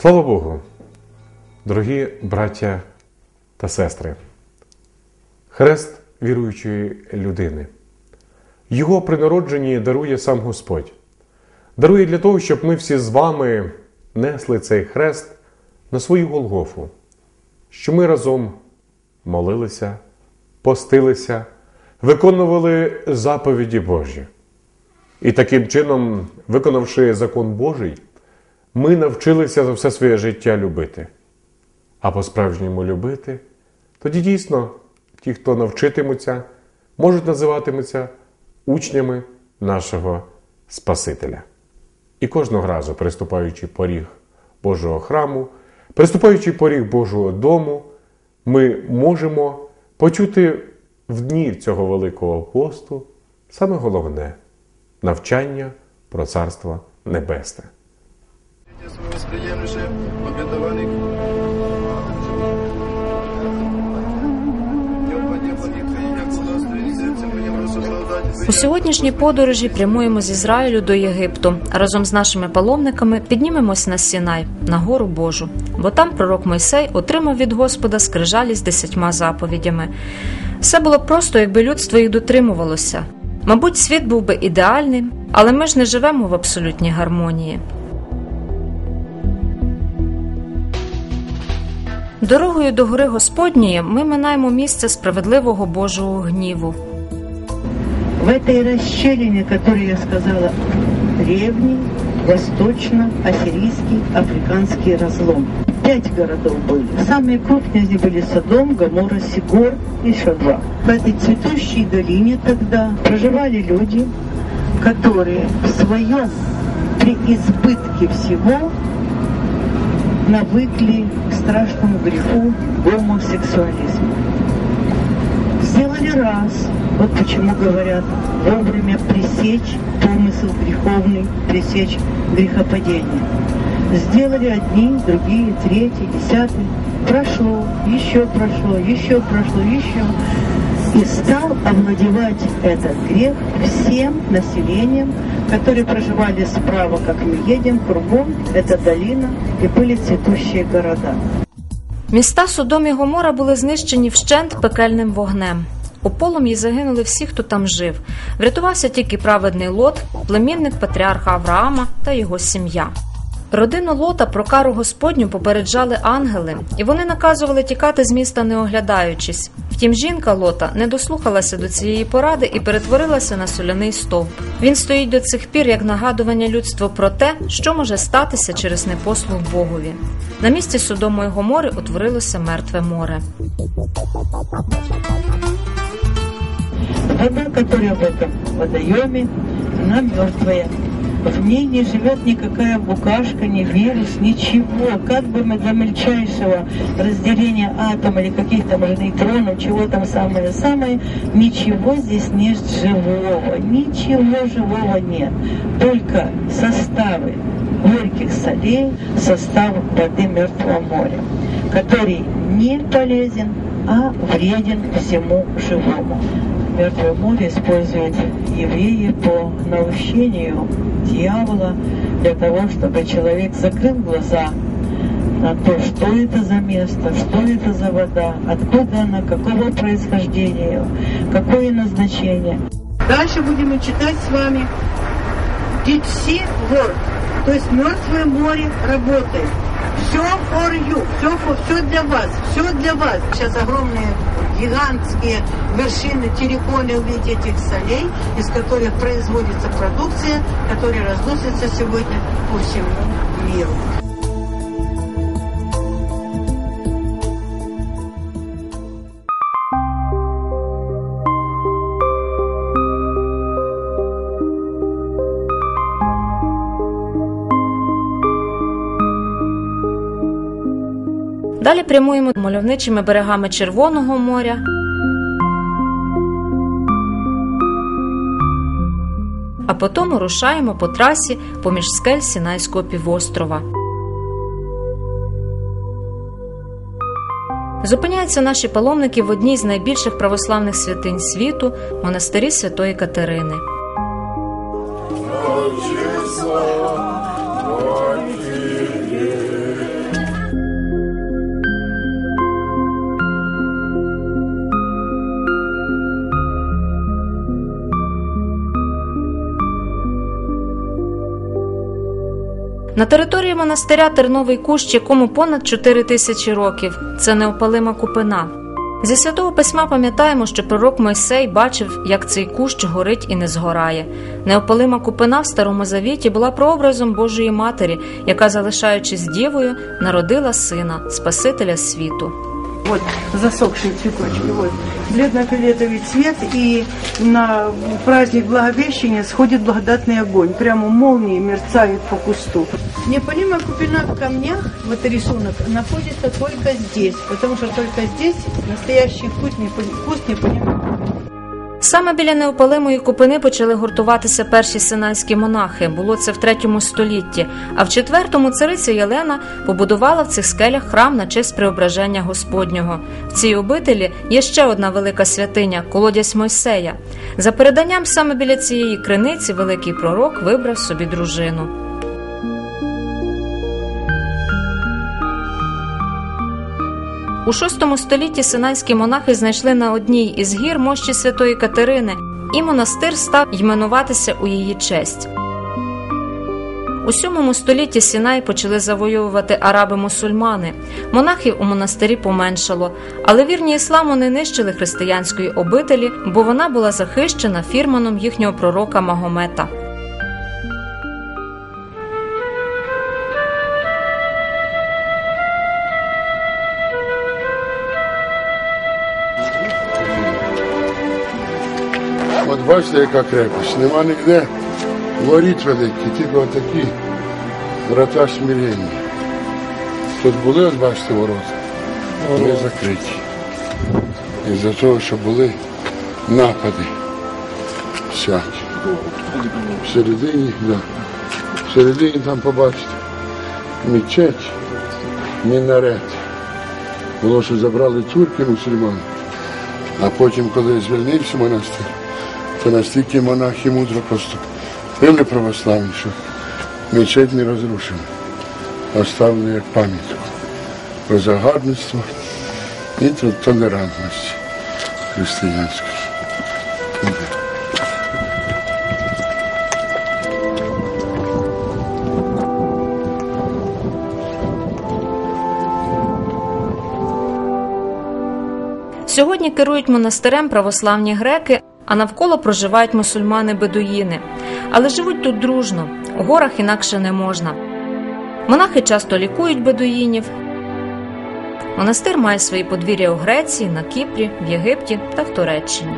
Слава Богу, дорогі браття та сестри, хрест віруючої людини. Його при народженні дарує сам Господь. Дарує для того, щоб ми всі з вами несли цей хрест на свою Голгофу, що ми разом молилися, постилися, виконували заповіді Божі. І таким чином, виконавши закон Божий, ми навчилися за все своє життя любити. А по-справжньому любити, тоді дійсно ті, хто навчитимуться, можуть називатимуться учнями нашого Спасителя. І кожного разу, приступаючи поріг Божого храму, приступаючи поріг Божого дому, ми можемо почути в дні цього Великого посту саме головне навчання про Царство Небесне. Восприемлюще обетованный У сьогоднішній подорожі прямуємо з Ізраїлю до Єгипту. Разом з нашими паломниками піднімемось на Сінай, на гору Божу, бо там пророк Мойсей отримав від Господа скрижалі з десятьма заповідями. Все було просто, якби людство їх дотримувалося. Мабуть, світ був би ідеальним, але ми ж не живемо в абсолютній гармонії. Дорогою до гори Господньої ми минаємо місце справедливого Божого гніву. В этой расщелине, которую я сказала, древний, восточно-ассирийский, африканский разлом. Пять городов были. Самые крупные из них были Содом, Гоморра, Сигор и еще два. В этой цветущей долине тогда проживали люди, которые в своем преизбытке всего навыкли к страшному греху гомосексуализма. Сделали раз, вот почему говорят, вовремя пресечь помысл греховный, пресечь грехопадение. Сделали одни, другие, третьи, десятые. Прошло, еще прошло, еще прошло, еще. И стал овладевать этот грех всем населением, которые проживали справа, как мы едем, кругом, это долина, и были цветущие города. Міста Содом і Гомора були знищені вщент пекельним вогнем. У полум'ї загинули всі, хто там жив. Врятувався тільки праведний Лот, племінник патріарха Авраама та його сім'я. Родину Лота про кару Господню попереджали ангели, і вони наказували тікати з міста, не оглядаючись. Втім, жінка Лота не дослухалася до цієї поради і перетворилася на соляний стовп. Він стоїть до цих пір як нагадування людству про те, що може статися через непослух Богові. На місці Содому і Гомори утворилося мертве море. Вода, которая в этом водоеме, мертвая. В ней не живет никакая букашка, ни вирус, ничего. Как бы мы до мельчайшего разделения атома или каких-то может, нейтронов, чего там самое-самое, ничего здесь нет живого. Ничего живого нет. Только составы горьких солей, состав воды Мертвого моря, который не полезен, а вреден всему живому. Мертвое море используют евреи по наущению дьявола для того, чтобы человек закрыл глаза на то, что это за место, что это за вода, откуда она, какого происхождения, какое назначение. Дальше будем читать с вами Dead Sea World, то есть Мертвое море работает. Все for you, все, все для вас, все для вас. Сейчас огромные гигантские вершины терриконы в виде этих солей, из которых производится продукция, которая разносится сегодня по всему миру. Далі прямуємо мальовничими берегами Червоного моря. А потім рушаємо по трасі поміж скель Сінайського півострова. Зупиняються наші паломники в одній з найбільших православних святинь світу монастирі Святої Катерини. На території монастиря терновий кущ, якому понад 4 тисячі років. Це неопалима купина. Зі святого письма пам'ятаємо, що пророк Мойсей бачив, як цей кущ горить і не згорає. Неопалима купина в старому завіті була прообразом Божої Матері, яка, залишаючись дівою, народила сина, Спасителя світу. Вот засохшие цветочки. Вот. Бледно-фиолетовый цвет. И на праздник Благовещения сходит благодатный огонь. Прямо молнии мерцают по кусту. Неопалимая купина в камнях, вот рисунок, находится только здесь. Потому что только здесь настоящий куст, непо- куст Саме біля неопалимої купини почали гуртуватися перші синайські монахи. Було це в третьому столітті. А в четвертому цариця Єлена побудувала в цих скелях храм на честь преображення Господнього. В цій обителі є ще одна велика святиня колодязь Мойсея. За переданням саме біля цієї криниці великий пророк вибрав собі дружину. У VI столітті синайські монахи знайшли на одній із гір мощі святої Катерини, і монастир став іменуватися у її честь. У VII столітті Сінай почали завоювати араби-мусульмани. Монахів у монастирі поменшало, але вірні ісламу не нищили християнської обителі, бо вона була захищена фірманом їхнього пророка Магомета. Бачите, яка крепость. Нема ніде воріт великі, тільки отакі врата смирення. Тут були, от бачите, ворота, вони закриті. Із-за того, що були напади всякі. Всередині, да. Всередині там побачите. Мечеть, мінарет. Було, що забрали турки мусульмани. А потім, коли звільнився монастир, то настільки монахи мудро поступили православні, що мечеть не розрушена, оставили як пам'ятку про загарбництво і тол- толерантності християнської. Сьогодні керують монастирем православні греки, а навколо проживають мусульмани-бедуїни. Але живуть тут дружно, у горах інакше не можна. Монахи часто лікують бедуїнів. Монастир має свої подвір'я у Греції, на Кіпрі, в Єгипті та в Туреччині.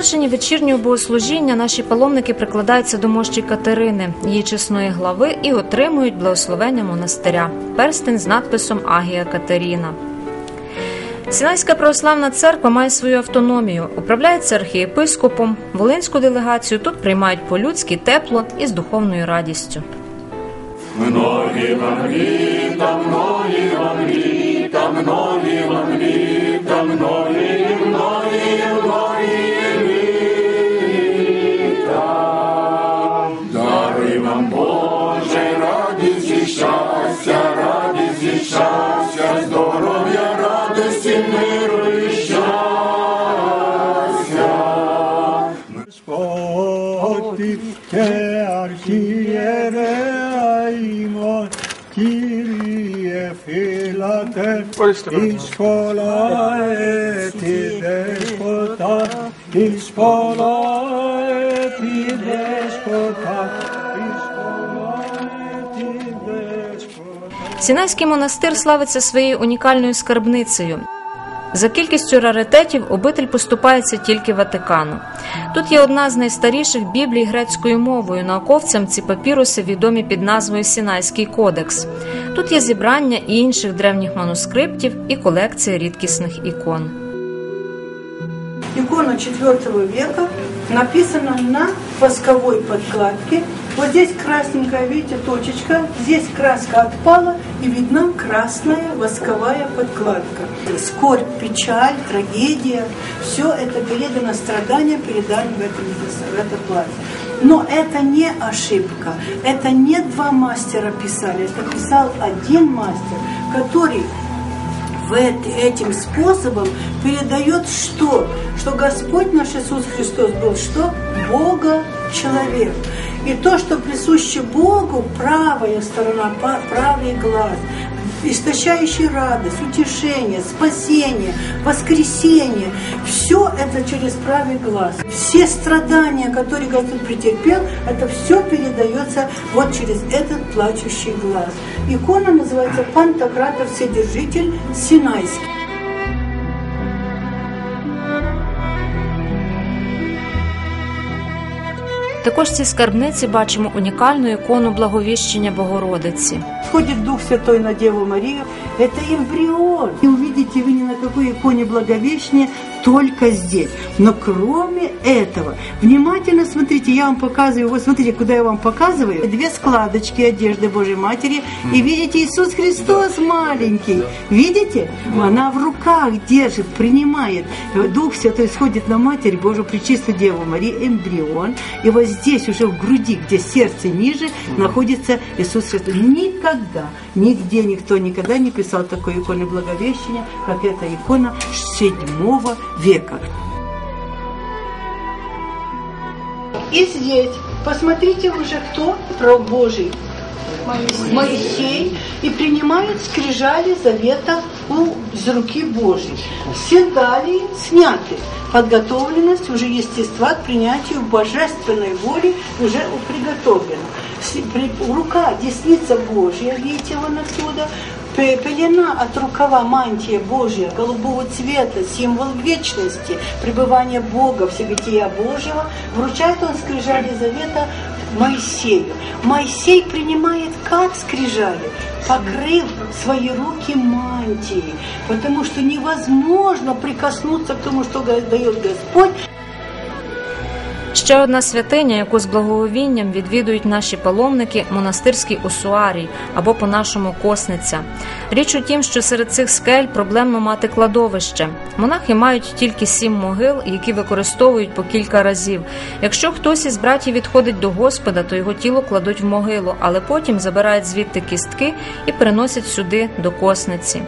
Завершенні вечірнього богослужіння наші паломники прикладаються до мощі Катерини, її чесної глави, і отримують благословення монастиря, перстень з надписом Агія Катерина. Сінайська православна церква має свою автономію, управляється архієпископом. Волинську делегацію тут приймають по-людськи тепло і з духовною радістю. Многі вам літа, многі вам літа, многі Господи, Hiç polati despota, hiç polati despota, Сінайський монастир славиться своєю унікальною скарбницею. За кількістю раритетів обитель поступається тільки Ватикану. Тут є одна з найстаріших біблій грецькою мовою. Науковцям ці папіруси відомі під назвою Сінайський кодекс. Тут є зібрання і інших древніх манускриптів і колекція рідкісних ікон. И икона IV века, написана на восковой подкладке. Вот здесь красненькая, видите, точечка, здесь краска отпала и видна красная восковая подкладка. Скорбь, печаль, трагедия, все это передано, страдания переданы в, этом, в это платье. Но это не ошибка, это не два мастера писали, это писал один мастер, который этим способом передает что? Что Господь наш Иисус Христос был что? Бога человек. И то, что присуще Богу, правая сторона, правый глаз, истощающий радость, утешение, спасение, воскресение. Все это через правый глаз. Все страдания, которые Господь претерпел, это все передается вот через этот плачущий глаз. Икона называется Пантократор Вседержитель Синайский. Також в цій скарбниці бачимо унікальну ікону благовіщення Богородиці. Сходит Дух Святой на Деву Марию, это эмбрион. И увидите вы ни на какой иконе Благовещения, только здесь. Но кроме этого, внимательно смотрите, я вам показываю, вот смотрите, куда я вам показываю. Две складочки одежды Божьей Матери, и видите Иисус Христос маленький. Видите? Она в руках держит, принимает. Дух Святой сходит на Матерь Божию, Пречистую Деву Марию, эмбрион. И вот здесь уже в груди, где сердце ниже, находится Иисус Христос. Никогда, нигде никто никогда не писал такой иконы Благовещения, как эта икона седьмого века. И здесь, посмотрите уже, кто пророк Божий. Моисей и принимает скрижали завета у, из руки Божьей. Все далее сняты. Подготовленность уже естества к принятию божественной воли уже приготовлена. Рука, десница Божья, видите вон отсюда, Пелена от рукава мантия Божья, голубого цвета, символ вечности, пребывания Бога, всебытия Божьего, вручает он скрижали завета Моисею. Моисей принимает как скрижали, покрыв свои руки мантией, потому что невозможно прикоснуться к тому, что дает Господь, Ще одна святиня, яку з благовінням відвідують наші паломники монастирський усуарій або по-нашому косниця. Річ у тім, що серед цих скель проблемно мати кладовище. Монахи мають тільки сім могил, які використовують по кілька разів. Якщо хтось із братів відходить до Господа, то його тіло кладуть в могилу, але потім забирають звідти кістки і переносять сюди до косниці.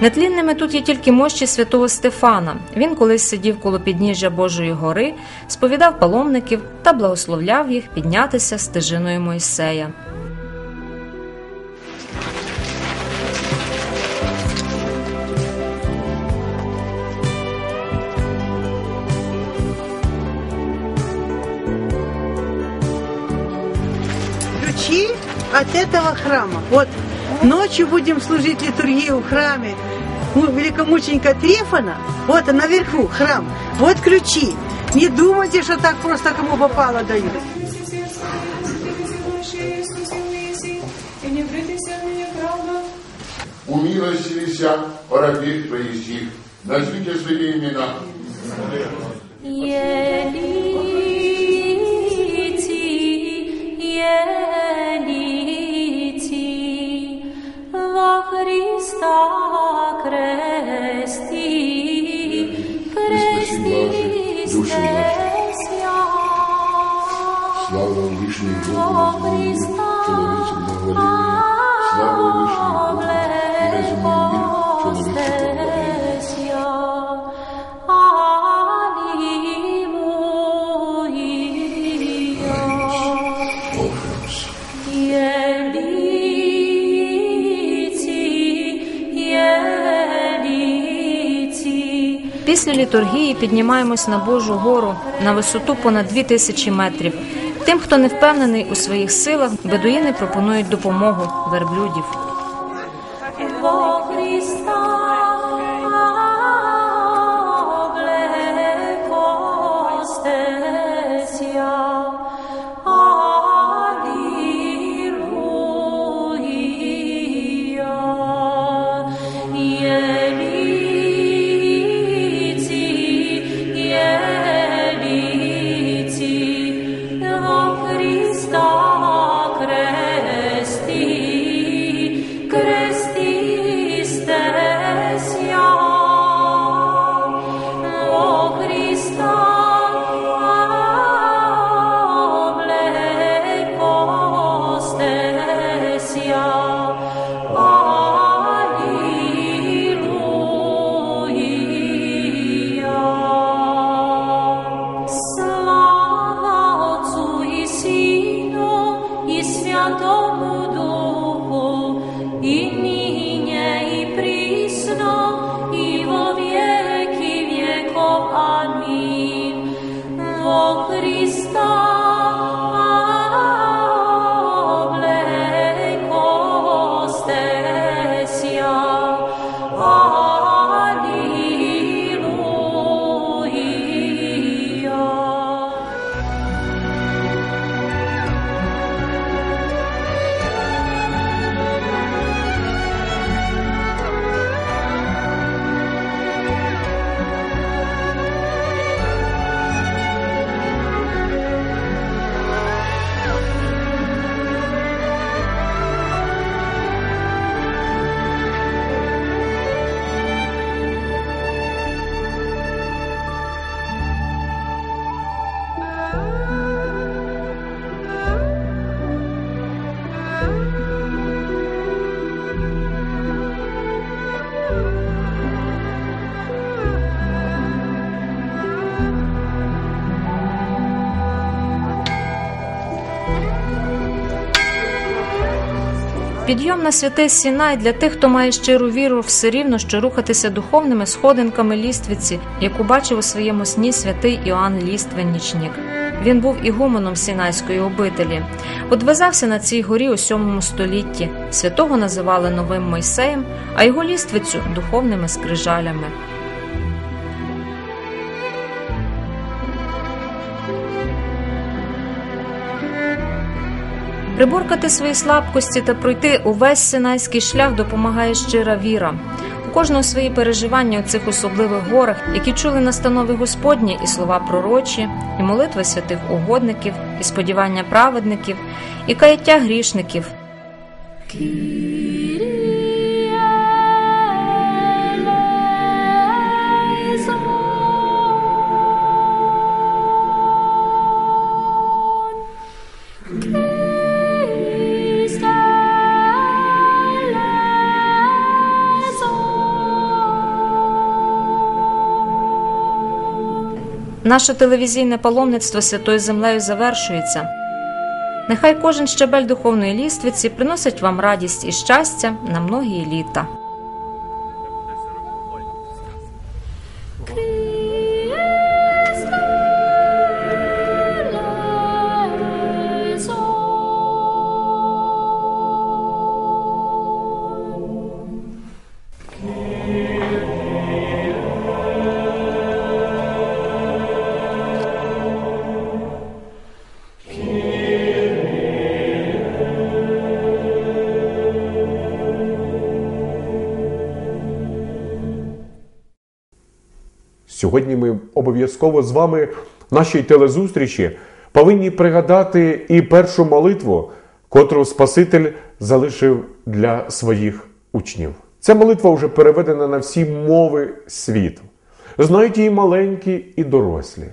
Нетлінними тут є тільки мощі святого Стефана. Він колись сидів коло підніжжя Божої гори, сповідав паломників та благословляв їх піднятися стежиною Мойсея. От этого храма. Вот ночью будем служить литургию в храме великомученика Трифона. Вот он наверху храм. Вот ключи. Не думайте, что так просто кому попало дают. Умилостивися о рабих твоих сих, назовите свои имена. Елити, Офранс. Після літургії піднімаємось на Божу гору на висоту понад дві тисячі метрів. Тим, хто не впевнений у своїх силах, бедуїни пропонують допомогу верблюдів. Підйом на святий Сінай для тих, хто має щиру віру, все рівно, що рухатися духовними сходинками ліствиці, яку бачив у своєму сні святий Іоанн Ліственнічник. Він був ігуменом Сінайської обителі. одвязався на цій горі у сьомому столітті. Святого називали новим Мойсеєм, а його ліствицю духовними скрижалями. Приборкати свої слабкості та пройти увесь синайський шлях допомагає щира віра. У кожного свої переживання у цих особливих горах, які чули настанови Господні і слова пророчі, і молитви святих угодників, і сподівання праведників, і каяття грішників. Наше телевізійне паломництво святою землею завершується. Нехай кожен щебель духовної ліствиці приносить вам радість і щастя на многії літа. Сьогодні ми обов'язково з вами в нашій телезустрічі повинні пригадати і першу молитву, котру Спаситель залишив для своїх учнів. Ця молитва вже переведена на всі мови світу. Знають її маленькі і дорослі.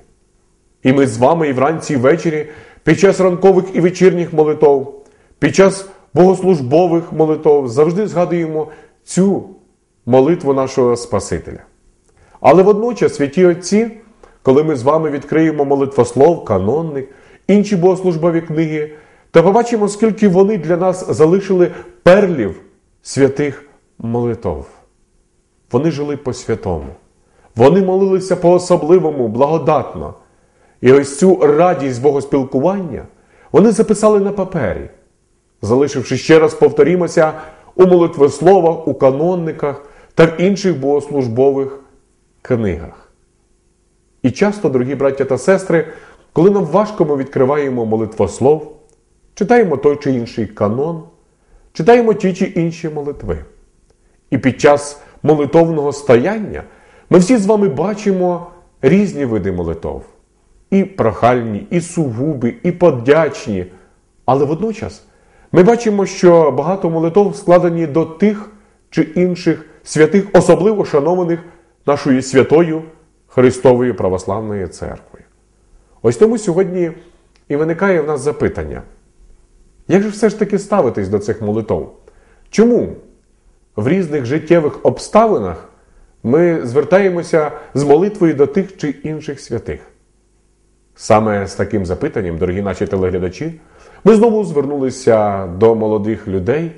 І ми з вами і вранці, і ввечері, під час ранкових і вечірніх молитов, під час богослужбових молитов завжди згадуємо цю молитву нашого Спасителя. Але водночас, святі Отці, коли ми з вами відкриємо молитвослов, канонник, інші богослужбові книги, та побачимо, скільки вони для нас залишили перлів святих молитов. Вони жили по-святому. Вони молилися по-особливому, благодатно. І ось цю радість богоспілкування вони записали на папері, залишивши ще раз повторімося у молитвословах, у канонниках та в інших богослужбових книгах. І часто, дорогі браття та сестри, коли нам важко ми відкриваємо молитвослов, читаємо той чи інший канон, читаємо ті чи інші молитви. І під час молитовного стояння ми всі з вами бачимо різні види молитов. І прохальні, і сугубі, і подячні. Але водночас ми бачимо, що багато молитов складені до тих чи інших святих, особливо шанованих нашою святою Христовою Православною Церквою. Ось тому сьогодні і виникає в нас запитання: як же все ж таки ставитись до цих молитов? Чому в різних життєвих обставинах ми звертаємося з молитвою до тих чи інших святих? Саме з таким запитанням, дорогі наші телеглядачі, Ми знову звернулися до молодих людей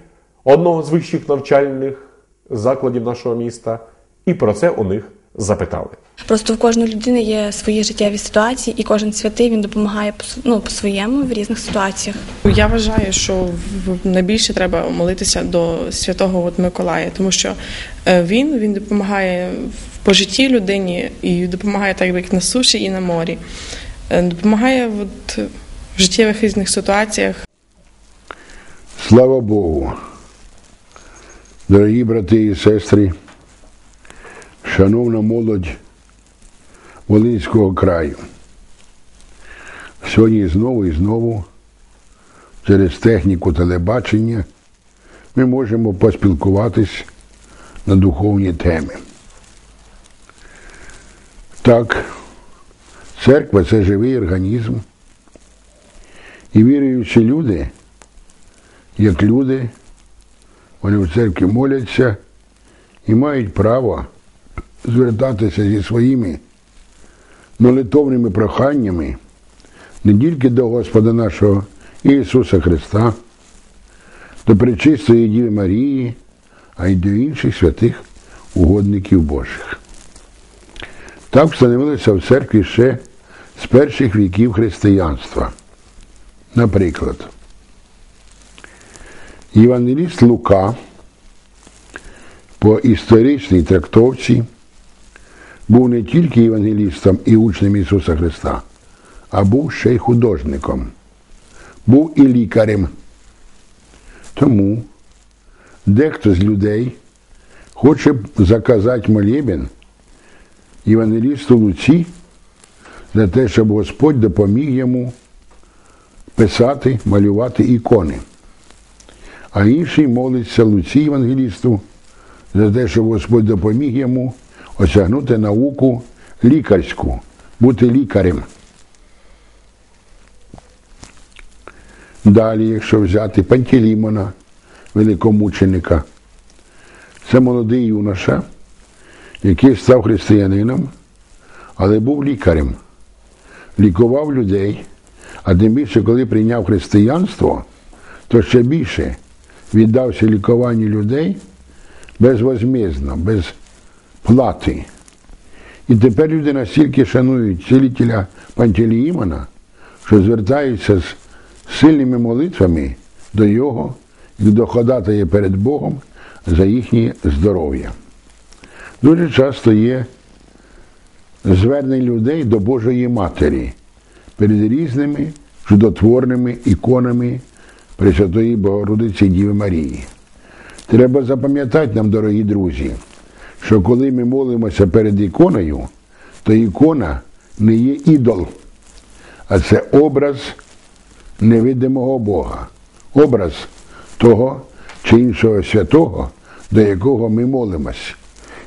одного з вищих навчальних закладів нашого міста, і про це у них запитали. Просто в кожної людини є свої життєві ситуації, і кожен святий він допомагає по ну, по-своєму в різних ситуаціях. Я вважаю, що найбільше треба молитися до святого от Миколая, тому що е, він, він допомагає в- по житті людині і допомагає так як на суші і на морі. Е, Допомагає от в життєвих різних ситуаціях. Слава Богу. Дорогі брати і сестри, шановна молодь Волинського краю. Сьогодні знову і знову через техніку телебачення ми можемо поспілкуватись на духовні теми. Так, церква це живий організм. І віруючі люди як люди, вони в церкві моляться і мають право звертатися зі своїми молитовними проханнями не тільки до Господа нашого Ісуса Христа, до Пречистої Діви Марії, а й до інших святих угодників Божих. Так встановилося в церкві ще з перших віків християнства. Наприклад, Євангеліст Лука по історичній трактовці був не тільки євангелістом і учнем Ісуса Христа, а був ще й художником, був і лікарем. Тому дехто з людей хоче заказати молебен євангелісту Луці за те, щоб Господь допоміг йому писати, малювати ікони а інший молиться Луці Євангелісту за те, щоб Господь допоміг йому осягнути науку лікарську, бути лікарем. Далі, якщо взяти Пантелімона, великомученика, це молодий юноша, який став християнином, але був лікарем, лікував людей, а тим більше, коли прийняв християнство, то ще більше віддався лікуванню людей безвозмізно, без плати. І тепер люди настільки шанують цілителя Пантелеїмона, що звертаються з сильними молитвами до його і доходатає перед Богом за їхнє здоров'я. Дуже часто є звернень людей до Божої Матері перед різними чудотворними іконами Пресвятої Богородиці Діви Марії. Треба запам'ятати нам, дорогі друзі, що коли ми молимося перед іконою, то ікона не є ідол, а це образ невидимого Бога, образ того чи іншого святого, до якого ми молимось.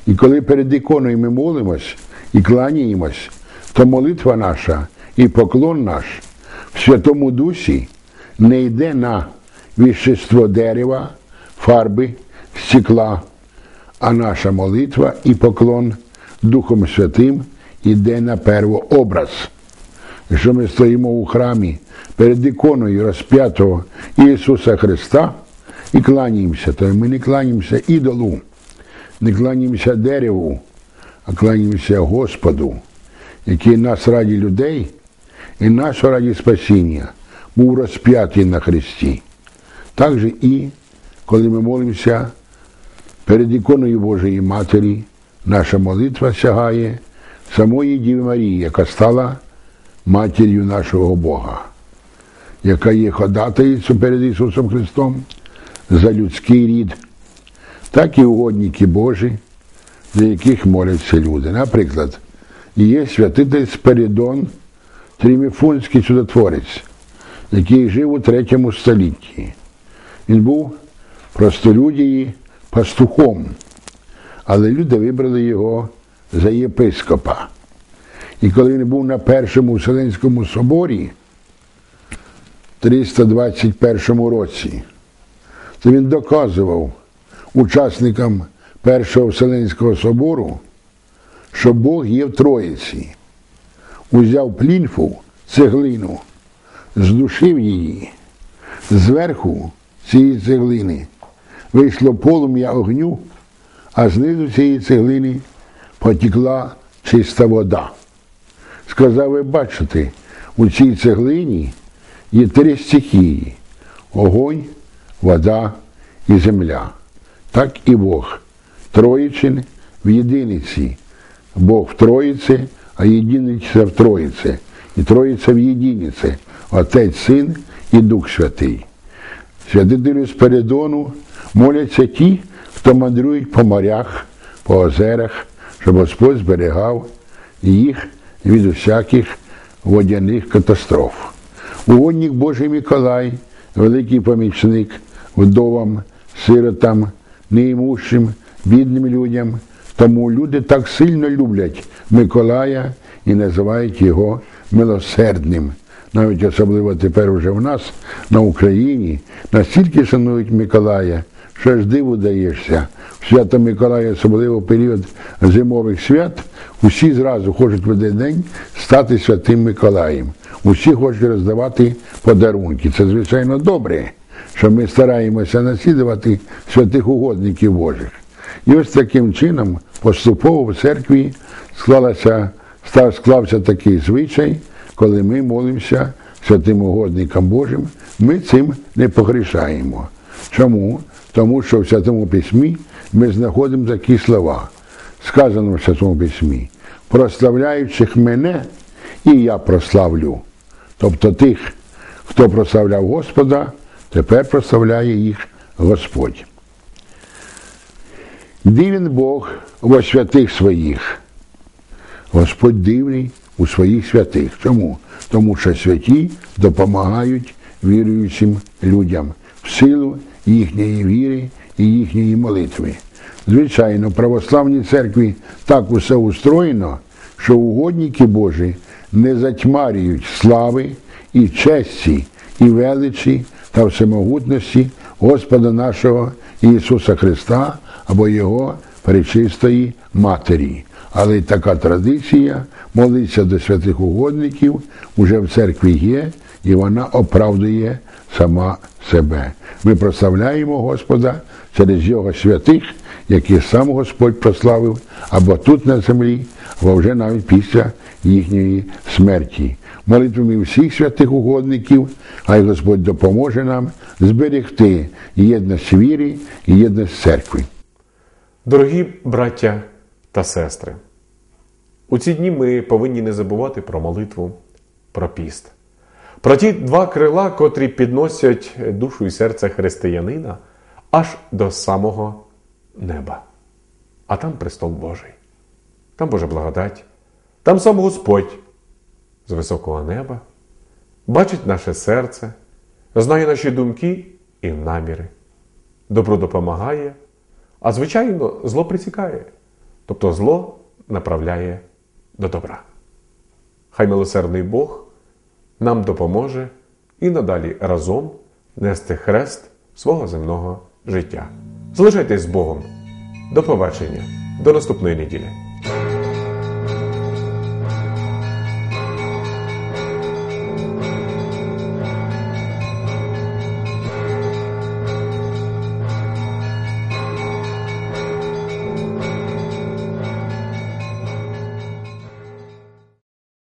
І коли перед іконою ми молимось і кланяємось, то молитва наша і поклон наш в Святому Дусі не йде на віщество дерева, фарби, стекла, а наша молитва і поклон Духом Святим йде на первообраз. Якщо ми стоїмо у храмі перед іконою розп'ятого Ісуса Христа і кланяємося, то ми не кланяємося ідолу, не кланяємося дереву, а кланяємося Господу, який нас раді людей і нас раді спасіння був розп'ятий на Христі. Так же і коли ми молимося перед іконою Божої Матері, наша молитва сягає самої Діви Марії, яка стала матір'ю нашого Бога, яка є ходатайцем перед Ісусом Христом за людський рід, так і угодники Божі, за яких моляться люди. Наприклад, є святитель Спиридон, Тріміфунський чудотворець, який жив у третьому столітті. Він був простолюдії пастухом, але люди вибрали його за єпископа. І коли він був на першому Вселенському соборі в 321 році, то він доказував учасникам Першого Вселенського собору, що Бог є в Троїці. Узяв плінфу, цеглину, здушив її Зверху цієї цеглини вийшло полум'я огню, а знизу цієї цеглини потекла чиста вода. Сказав, ви бачите, у цій цеглині є три стихії огонь, вода і земля. Так і Бог. Троїчин в єдиниці. Бог в Троїці, а єдиниця в Троїці. І Троїця в єдиниці. Отець, Син і Дух Святий. Святителю Спиридону моляться ті, хто мандрують по морях, по озерах, щоб Господь зберігав їх від усяких водяних катастроф. Угодник Божий Миколай, великий помічник вдовам, сиротам, неімущим, бідним людям. Тому люди так сильно люблять Миколая і називають його милосердним. Навіть особливо тепер уже в нас на Україні настільки шанують Миколая, що аж диву даєшся. В свято Миколая, особливо період зимових свят, усі зразу хочуть в один день стати святим Миколаєм. Усі хочуть роздавати подарунки. Це, звичайно, добре, що ми стараємося наслідувати святих угодників Божих. І ось таким чином поступово в церкві склалася, склався такий звичай, коли ми молимося святим угодникам Божим, ми цим не погрішаємо. Чому? Тому що в Святому Письмі ми знаходимо такі слова. Сказано в Святому Письмі, прославляючих мене, і я прославлю. Тобто тих, хто прославляв Господа, тепер прославляє їх Господь. Дивен Бог во святих своїх. Господь дивний у своїх святих. Чому? Тому що святі допомагають віруючим людям в силу їхньої віри і їхньої молитви. Звичайно, в православній церкві так усе устроєно, що угодники Божі не затьмарюють слави і честі, і величі та всемогутності Господа нашого Ісуса Христа або Його пречистої Матері. Але така традиція молитися до святих угодників уже в церкві є, і вона оправдує сама себе. Ми прославляємо Господа через Його святих, які сам Господь прославив або тут на землі, або вже навіть після їхньої смерті. Молитвами всіх святих угодників, хай Господь допоможе нам зберегти єдність віри і єдність церкви. Дорогі браття та сестри, у ці дні ми повинні не забувати про молитву, про піст, про ті два крила, котрі підносять душу і серце християнина аж до самого неба. А там престол Божий, там Божа благодать, там сам Господь з високого неба бачить наше серце, знає наші думки і наміри, добро допомагає, а звичайно, зло присікає, тобто зло направляє до добра. Хай милосердний Бог нам допоможе і надалі разом нести хрест свого земного життя. Залишайтесь з Богом. До побачення, до наступної неділі.